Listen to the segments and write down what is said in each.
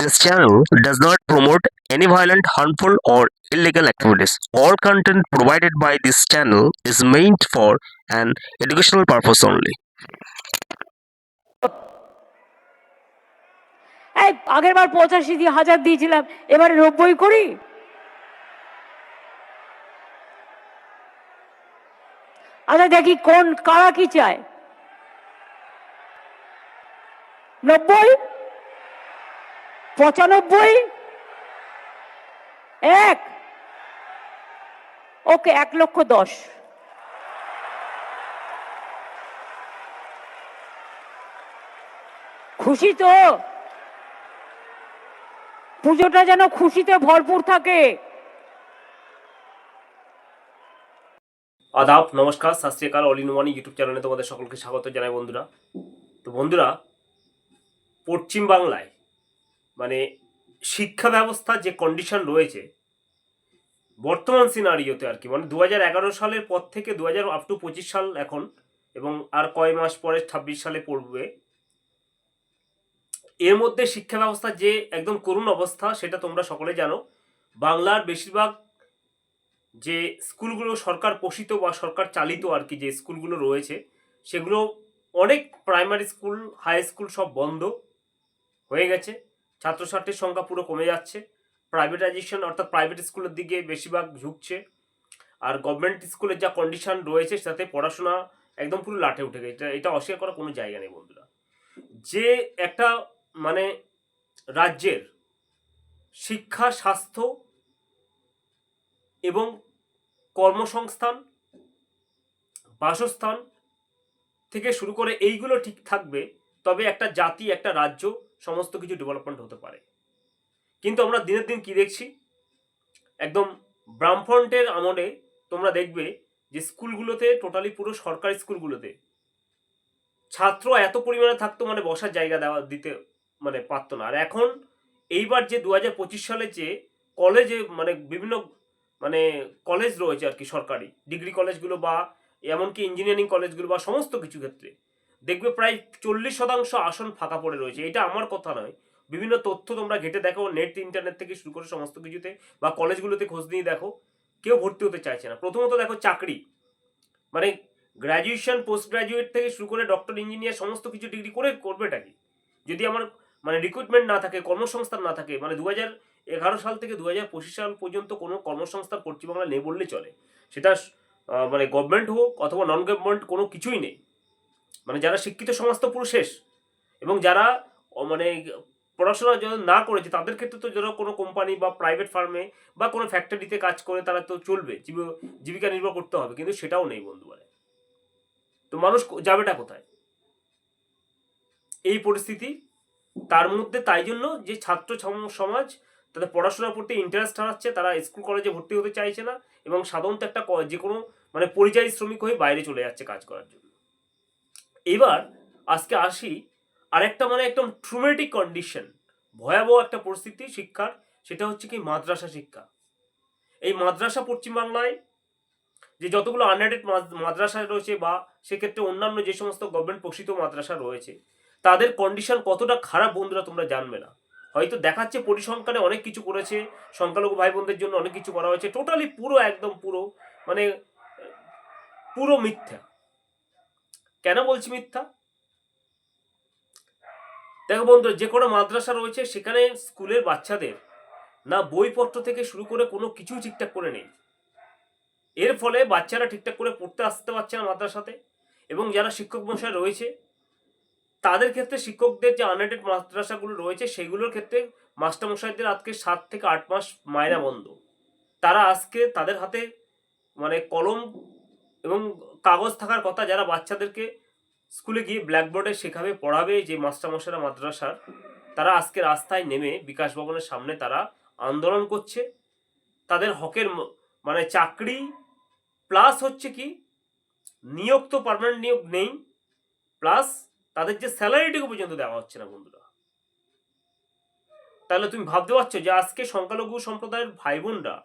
This channel does not promote any violent, harmful, or illegal activities. All content provided by this channel is meant for an educational purpose only. এই আগের বার পঁচাশি দিয়ে হাজার দিয়েছিলাম এবারে নব্বই করি আচ্ছা দেখি কোন কারা কি চায় নব্বই পঁচানব্বই? এক? ওকে, এক লক্ষ দশ। খুশি তো? পুজোটা যেন খুশিতে ভরপুর থাকে। আদাব, নমস্কার, সত শ্রী অকাল অল ইন ওয়ান ইউটিউব চ্যানেলে তোমাদের সকলকে স্বাগত জানাই বন্ধুরা। তো বন্ধুরা পশ্চিম বাংলায় মানে শিক্ষা ব্যবস্থার যে কন্ডিশন রয়েছে, বর্তমান সিনারিওতে আর কি মানে দু সালের পর থেকে দু হাজার আপ টু পঁচিশ সাল এখন, এবং আর কয় মাস পরে ছাব্বিশ সালে পড়বে, এর মধ্যে শিক্ষা ব্যবস্থার যে একদম করুণ অবস্থা সেটা তোমরা সকলে জানো। বাংলার বেশিরভাগ যে স্কুলগুলো সরকার পোষিত বা সরকার চালিত আর কি যে স্কুলগুলো রয়েছে, সেগুলো অনেক প্রাইমারি স্কুল হাই স্কুল সব বন্ধ হয়ে গেছে। ছাত্রছাত্রীর সংখ্যা পুরো কমে যাচ্ছে। প্রাইভেটাইজেশন অর্থাৎ প্রাইভেট স্কুলের দিকে বেশিরভাগ ঝুঁকছে। আর গভর্নমেন্ট স্কুলের যা কন্ডিশন রয়েছে সাথে পড়াশোনা একদম পুরো লাঠে উঠে গেছে। এটা- অস্বীকার করার কোনো জায়গা নেই বন্ধুরা। যে একটা মানে রাজ্যের শিক্ষা, স্বাস্থ্য এবং কর্মসংস্থান, বাসস্থান থেকে শুরু করে এইগুলো ঠিক থাকবে, তবে একটা জাতি, একটা রাজ্য সমস্ত কিছু ডেভেলপমেন্ট হতে পারে। কিন্তু আমরা দিনের দিন কি দেখছি? একদম ব্রামফ্রন্টের আমলে তোমরা দেখবে যে স্কুলগুলোতে টোটালি পুরো সরকারি স্কুলগুলোতে ছাত্র এত পরিমাণে থাকতো মানে বসার জায়গা দেওয়া, দিতে মানে পারতো না। আর এখন এইবার যে দু হাজার পঁচিশ সালে যে কলেজে মানে বিভিন্ন মানে কলেজ রয়েছে আর কি সরকারি ডিগ্রি কলেজগুলো বা এমনকি ইঞ্জিনিয়ারিং কলেজগুলো বা সমস্ত কিছু ক্ষেত্রে। দেখবে প্রায় চল্লিশ শতাংশ আসন ফাঁকা পড়ে রয়েছে। এটা আমার কথা নয়। বিভিন্ন তথ্য তোমরা ঘেটে দেখো নেট ইন্টারনেট থেকে শুরু করে সমস্ত কিছুতে বা কলেজগুলোতে খোঁজ নিয়ে দেখো। কেউ ভর্তি হতে চাইছে না। প্রথমত দেখো চাকরি। মানে গ্র্যাজুয়েশন পোস্ট গ্র্যাজুয়েট থেকে শুরু করে ডক্টর ইঞ্জিনিয়ার সমস্ত কিছু ডিগ্রি করে করবেটা কি? যদি আমার মানে রিক্রুটমেন্ট না থাকে, কর্মসংস্থান না থাকে মানে দু হাজার এগারো সাল থেকে দু হাজার পঁচিশ সাল পর্যন্ত কোনো কর্মসংস্থান পশ্চিমবাংলায় নেই বললে চলে। সেটা মানে গভর্নমেন্ট হোক অথবা নন গভর্নমেন্ট কোনো কিছুই নেই। মানে যারা শিক্ষিত সমাজ তো পুরো শেষ। এবং যারা মানে পড়াশোনা না করেছে, তাদের ক্ষেত্রে তো যারা কোনো কোম্পানি বা প্রাইভেট ফার্মে বা কোনো ফ্যাক্টরিতে কাজ করে তারা তো চলবে, জীব- জীবিকা নির্বাহ করতে হবে, কিন্তু সেটাও নেই বন্ধু বলে তো মানুষ যাবেটা কোথায়? এই পরিস্থিতি, তার মধ্যে তাই জন্য যে ছাত্র সমাজ, তাদের পড়াশোনার প্রতি ইন্টারেস্ট হারাচ্ছে, তারা স্কুল কলেজে ভর্তি হতে চাইছে না, এবং সাধারণত একটা যে কোনো মানে পরিযায়ী শ্রমিক হয়ে বাইরে চলে যাচ্ছে কাজ করার জন্য। এবার আজকে আসি আরেকটা মানে একদম ট্রুমেটিক কন্ডিশন ভয়াবহ একটা পরিস্থিতি শিক্ষার, সেটা হচ্ছে কি মাদ্রাসা শিক্ষা। এই মাদ্রাসা পশ্চিমবাংলায় যে যতগুলো আনএডেড মাদ্রাসা রয়েছে বা সেক্ষেত্রে অন্যান্য যে সমস্ত গভর্নমেন্ট পোষিত মাদ্রাসা রয়েছে, তাদের কন্ডিশন কতটা খারাপ বন্ধুরা তোমরা জানবে না। হয়তো দেখাচ্ছে পরিসংখ্যানে অনেক কিছু করেছে, সংখ্যালঘু ভাই বোনদের জন্য অনেক কিছু করা হয়েছে টোটালি পুরো একদম পুরো মানে পুরো মিথ্যা। কেন বলছি মিথ্যা? দেখো বন্ধুরা, যে কোনো মাদ্রাসা রয়েছে, সেখানে স্কুলের বাচ্চাদের না বইপত্র থেকে শুরু করে কোনো কিছুই ঠিকঠাক করে নেই। এর ফলে বাচ্চারা ঠিকঠাক করে পড়তে আসতে পারছে না মাদ্রাসাতে এবং যারা শিক্ষক মশাই রয়েছে, তাদের ক্ষেত্রে শিক্ষকদের যে আনএডেড মাদ্রাসাগুলো রয়েছে, সেগুলোর ক্ষেত্রে মাস্টারমশাইদের আজকে সাত থেকে আট মাস মায়না বন্ধ। তারা আজকে তাদের হাতে মানে কলম এবং কাগজ থাকার কথা যারা বাচ্চাদেরকে স্কুলে গিয়ে ব্ল্যাকবোর্ডে শেখাবে, পড়াবে, যে মাস্টারমশাইরা মাদ্রাসার, তারা আজকে রাস্তায় নেমে বিকাশ ভবনের সামনে তারা আন্দোলন করছে। তাদের হকের মানে চাকরি প্লাস হচ্ছে কি, নিয়োগ তো পার্মানেন্ট নিয়োগ নেই, প্লাস তাদের যে স্যালারিটুকু পর্যন্ত দেওয়া হচ্ছে না বন্ধুরা। তাহলে তুমি ভাবতে পারছ যে আজকে সংখ্যালঘু সম্প্রদায়ের ভাই বোনরা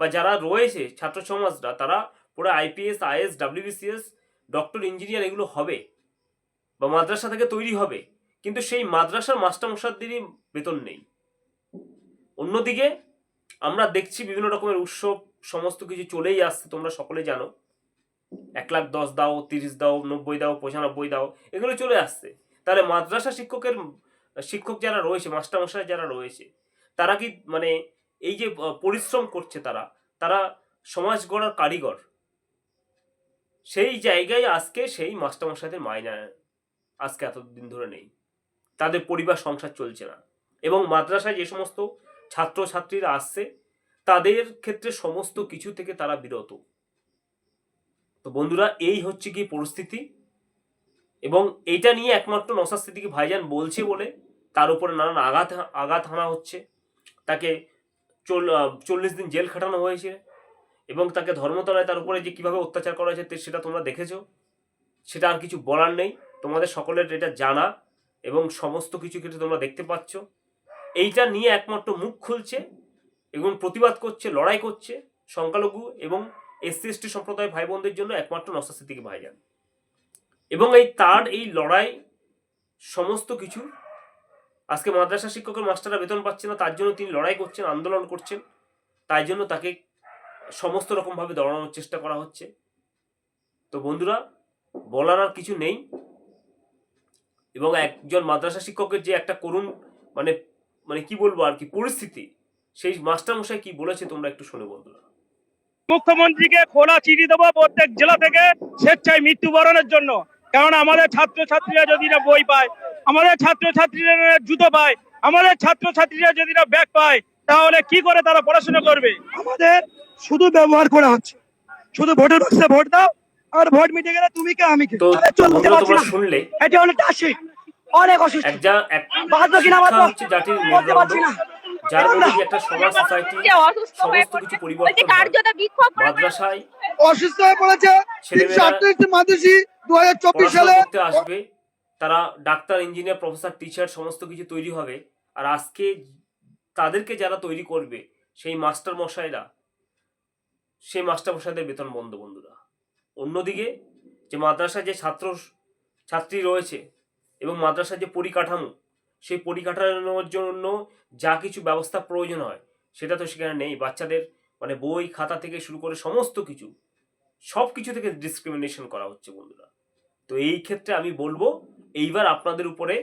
বা যারা রয়েছে ছাত্র সমাজরা, তারা পুরো IPS IS WBCS doctor engineer এগুলো হবে বা মাদ্রাসা থেকে তৈরি হবে। কিন্তু সেই মাদ্রাসার মাস্টারমশাইদেরই বেতন নেই। অন্যদিকে আমরা দেখছি বিভিন্ন রকমের উৎসব, সমস্ত কিছু চলেই আসছে, তোমরা সকলে জানো। এক লাখ দশ দাও, তিরিশ দাও, নব্বই দাও, পঁচানব্বই দাও, এগুলো চলে আসছে। তাহলে মাদ্রাসা শিক্ষকের, শিক্ষক যারা রয়েছে, মাস্টারমশাই যারা রয়েছে, তারা কি মানে এই যে, পরিশ্রম করছে তারা তারা সমাজ গড়ার কারিগর সেই জায়গায় আজকে সেই মাস্টারমশাইদের মাইনা আজকে এতদিন ধরে নেই। তাদের পরিবার, সংসার চলছে না। এবং মাদ্রাসায় যে সমস্ত ছাত্রছাত্রীরা আসছে, তাদের ক্ষেত্রে সমস্ত কিছু থেকে তারা বিরত। তো বন্ধুরা, এই হচ্ছে কি পরিস্থিতি? এবং এটা নিয়ে একমাত্র নসাদ সিদ্দিকী ভাইজান বলছে বলে তার উপরে নানান আঘাত আঘাত হানা হচ্ছে। তাকে চল- চল্লিশ দিন জেল খাটানো হয়েছে। এবং তাকে ধর্মতলায় তার উপরে যে কীভাবে অত্যাচার করা হয়েছে সেটা তোমরা দেখেছ? সেটা আর কিছু বলার নেই। তোমাদের সকলের এটা জানা এবং সমস্ত কিছু কিন্তু তোমরা দেখতে পাচ্ছ। এইটা নিয়ে একমাত্র মুখ খুলছে এবং প্রতিবাদ করছে, লড়াই করছে সংখ্যালঘু এবং এসসি, এসটি সম্প্রদায় ভাই বোনদের জন্য একমাত্র নসাদ সিদ্দিকী ভাইজান। এবং এই তার, এই লড়াই সমস্ত কিছু আজকে মাদ্রাসা শিক্ষকের মাস্টাররা বেতন পাচ্ছে না, তার জন্য তিনি লড়াই করছেন, আন্দোলন করছেন। তাই জন্য তাকে সমস্ত রকমভাবে দড়ানোর চেষ্টা করা হচ্ছে। তো বন্ধুরা বলার আর কিছু নেই। এবং একজন মাদ্রাসা শিক্ষকের যে একটা করুণ মানে মানে কি বলব আর কি পরিস্থিতি সেই মাস্টারমশাই কি বলেছে তোমরা একটু শুনে বন্ধুরা। মুখ্যমন্ত্রীকে খোলা চিঠি দেবো প্রত্যেক জেলা থেকে স্বেচ্ছায় মৃত্যুবরণের জন্য। কারণ আমাদের ছাত্রছাত্রীরা যদি না বই পায় আমাদের ছাত্রছাত্রীরা জুতো পায় আমাদের ছাত্রছাত্রীরা যদি না ব্যাগ পায় তাহলে কি করে তারা পড়াশোনা করবে? আমাদের শুধু ব্যবহার করা হচ্ছে। শুধু ভোটের বাক্সে ভোট দাও আর ভোট মিটে গেলে তুমি কে আমি কে? চলতে পারছি না। শুনলে? এটা অনেক টাসি অনেক অসুস্থ। বাঁচবো কিনা বাঁচবো বলতে পারছি না। যার মধ্যে একটা সমাজ সোসাইটি অসুস্থ হয়ে সমস্ত কিছু পরিবর্তন বলছে। কার্যত বিক্ষোভ করে মাদ্রাসায় অসুস্থ পড়েছে। তিনশো আটত্রিশটি মাদ্রাসি দু হাজার চব্বিশ সালে আসবে। তারা ডাক্তার ইঞ্জিনিয়ার প্রফেসর টিচার সমস্ত কিছু তৈরি হবে। আর আজকে তাদেরকে যারা তৈরি করবে সেই মাস্টার মশাইরা সেই মাস্টার মশাইদের বেতন বন্ধ, বন্ধুরা। অন্যদিকে যে মাদ্রাসায় যে ছাত্র, ছাত্রী রয়েছে এবং মাদ্রাসার যে পরিকাঠামো, সেই পরিকাঠামোর জন্য যা কিছু ব্যবস্থা প্রয়োজন হয়, সেটা তো সেখানে নেই। বাচ্চাদের মানে বই, খাতা থেকে শুরু করে সমস্ত কিছু, সব কিছু থেকে ডিসক্রিমিনেশন করা হচ্ছে, বন্ধুরা। তো এই ক্ষেত্রে আমি বলব, এইবার আপনাদের উপরে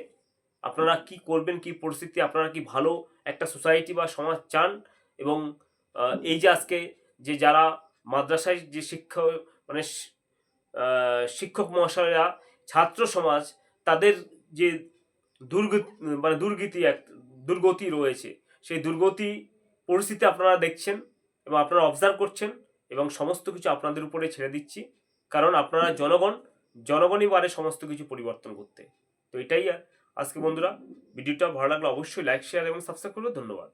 আপনারা কি করবেন, কি পরিস্থিতি, আপনারা কি ভালো একটা সোসাইটি বা সমাজ চান এবং এই যে আজকে যে যারা মাদ্রাসায় যে শিক্ষক মানে শিক্ষক মহাশয়রা, ছাত্র সমাজ, তাদের যে দুর্গতি মানে দুর্গতি এক, দুর্গতি রয়েছে, সেই দুর্গতি পরিস্থিতি আপনারা দেখছেন এবং আপনারা অবজার্ভ করছেন এবং সমস্ত কিছু আপনাদের উপরে ছেড়ে দিচ্ছি। কারণ আপনারা জনগণ, জনগণই পারে সমস্ত কিছু পরিবর্তন করতে। তো এটাই আজকে বন্ধুরা, ভিডিওটা ভালো লাগলে অবশ্যই লাইক শেয়ার এবং সাবস্ক্রাইব করবে ধন্যবাদ।